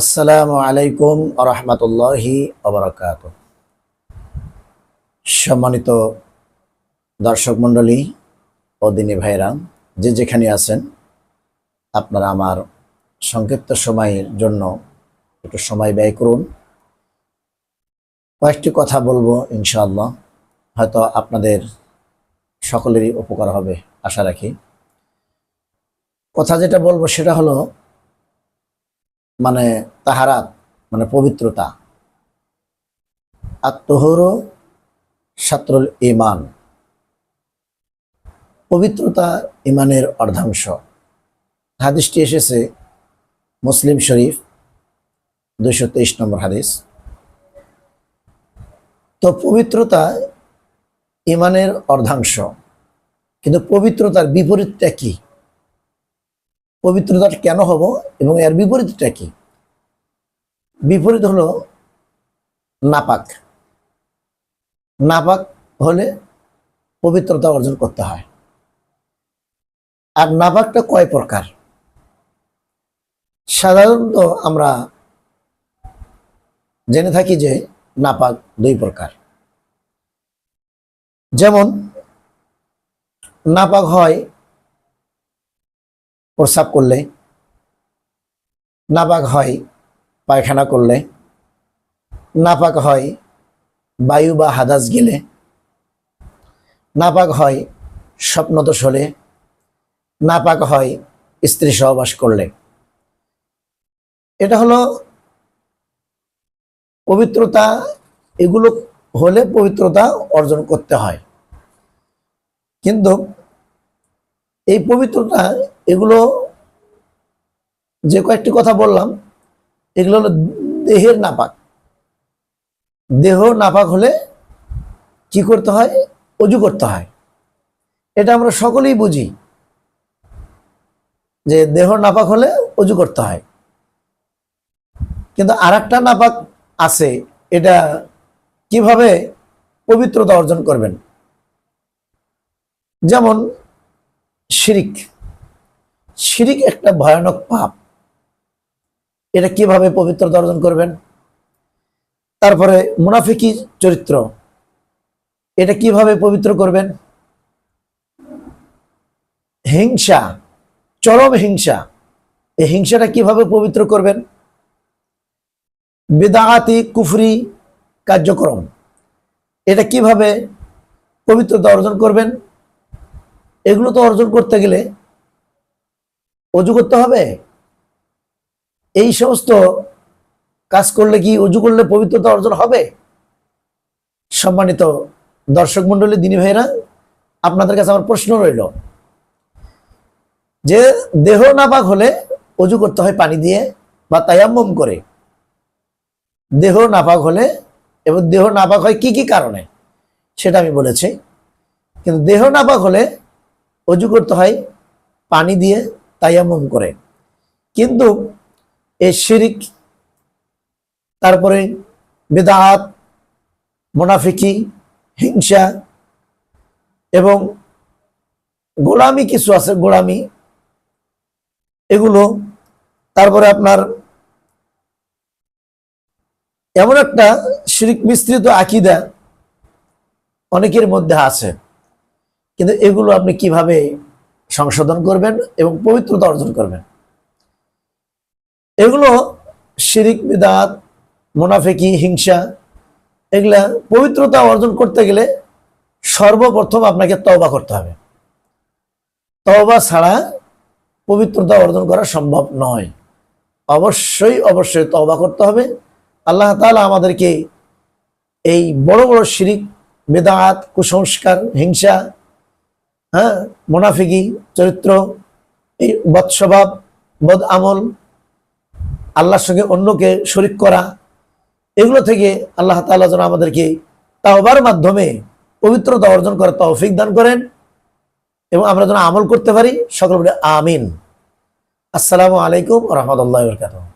আসসালামু আলাইকুম রহমতুল্লাহি অবরাকাত সম্মানিত দর্শক মণ্ডলী ও দিনী ভাইরা যে যেখানে আছেন, আপনারা আমার সংক্ষিপ্ত সময়ের জন্য একটু সময় ব্যয় করুন। কয়েকটি কথা বলব ইনশাআল্লাহ, হয়তো আপনাদের সকলেরই উপকার হবে, আশা রাখি। কথা যেটা বলব সেটা হলো মানে তাহারাত মানে পবিত্রতা। আত্মহর সাত্রুল ইমান পবিত্রতা ইমানের অর্ধাংশ। হাদিসটি এসেছে মুসলিম শরীফ, দুইশো তেইশ নম্বর হাদিস। তো পবিত্রতা ইমানের অর্ধাংশ, কিন্তু পবিত্রতার বিপরীতটা কি? পবিত্রতা কেন হব এবং এর বিপরীতটা কি? বিপরীত হলো নাপাক। নাপাক হলে পবিত্রতা অর্জন করতে হয়। আর নাপাকটা কয় প্রকার? সাধারণত আমরা জেনে থাকি যে নাপাক দুই প্রকার। যেমন, নাপাক হয় প্রস্রাব করলে, নাপাক হয় পায়খানা করলে, নাপাক হয় বায়ু বা হাদাস গেলে, নাপাক হয় স্বপ্নদোষ হলে, নাপাক হয় স্ত্রী সহবাস করলে। এটা হলো পবিত্রতা, এগুলো হলে পবিত্রতা অর্জন করতে হয়। কিন্তু এই পবিত্রতা, এগুলো যে কয়েকটি কথা বললাম, এগুলো হলো দেহের নাপাক। দেহ নাপাক হলে কি করতে হয়? অজু করতে হয়। এটা আমরা সকলেই বুঝি যে দেহ নাপাক হলে অজু করতে হয়। কিন্তু আর একটা নাপাক আছে, এটা কীভাবে পবিত্রতা অর্জন করবেন? যেমন শিরিক। শিরিক একটা ভয়ানক পাপ। এটা কীভাবে পবিত্রতা অর্জন করবেন? তারপরে মুনাফিকি চরিত্র। এটা কীভাবে পবিত্র করবেন? হিংসা, চরম হিংসা। এই হিংসাটা কীভাবে পবিত্র করবেন? বেদাহাতি কুফরি কার্যক্রম। এটা কীভাবে পবিত্রতা অর্জন করবেন? এগুলো তো অর্জন করতে গেলে অজু করতে হবে। এই সমস্ত কাজ করলে কি অজু করলে পবিত্রতা অর্জন হবে? সম্মানিত দর্শক মন্ডলী দিনী ভাইরা আপনাদের কাছে আমার প্রশ্ন রইল যে, দেহ নাপাক হলে অজু করতে হয় পানি দিয়ে বা তায়াম্মম করে। দেহ নাপাক হলে এবং দেহ নাপাক হয় কি কি কারণে? সেটা আমি বলেছি। কিন্তু দেহ নাপাক হলে অজু করতে হয়, পানি দিয়ে তায়াম্মম করে। কিন্তু এই শিরিক, তারপরে বেদাহাত মোনাফিকি, হিংসা এবং গোলামি কিছু আছে, গোলামি, এগুলো, তারপরে আপনার এমন একটা শিরিক মিশ্রিত আকিদা অনেকের মধ্যে আছে। কিন্তু এগুলো আপনি কীভাবে সংশোধন করবেন এবং পবিত্রতা অর্জন করবেন? এগুলো শিরিক, বিদাত, মোনাফেকি, হিংসা, এগুলা পবিত্রতা অর্জন করতে গেলে সর্বপ্রথম আপনাকে তওবা করতে হবে। তওবা ছাড়া পবিত্রতা অর্জন করা সম্ভব নয়। অবশ্যই অবশ্যই তওবা করতে হবে। আল্লাহ তালা আমাদেরকে এই বড় বড় শিরিক, বেদাত, কুসংস্কার, হিংসা হ্যাঁ? মোনাফিকি, চরিত্র, এই বৎস্বভাব বদ আমল, আল্লাহর সঙ্গে অন্যকে শরিক করা, এগুলো থেকে আল্লাহ তাআলা যেন আমাদেরকে তাওবার মাধ্যমে পবিত্রতা অর্জন করার তৌফিক দান করেন এবং আমরা যেন আমল করতে পারি। সকল আমিন। আসসালামু আলাইকুম রহমতুল্লাহ বরকাতুহ।